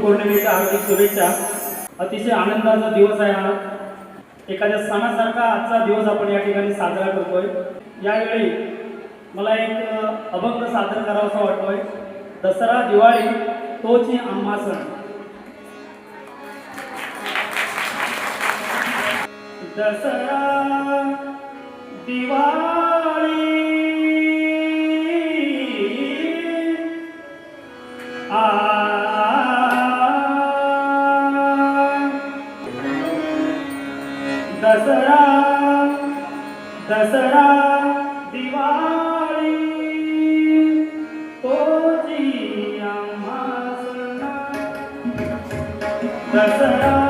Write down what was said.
पौर्णिमेच्या हार्दिक शुभेच्छा. अतिशय आनंदाचा दिवस आहे हा. एखाद्या सणासारखा आजचा दिवस आपण या ठिकाणी साजरा करतोय. यावेळी मला एक अभंग सादर करावासा वाटतोय. दसरा दिवाळी तोची आम्हा सण. दसरा दिवाळी दसरा दसरा दिवाळी तोची आम्हा दसरा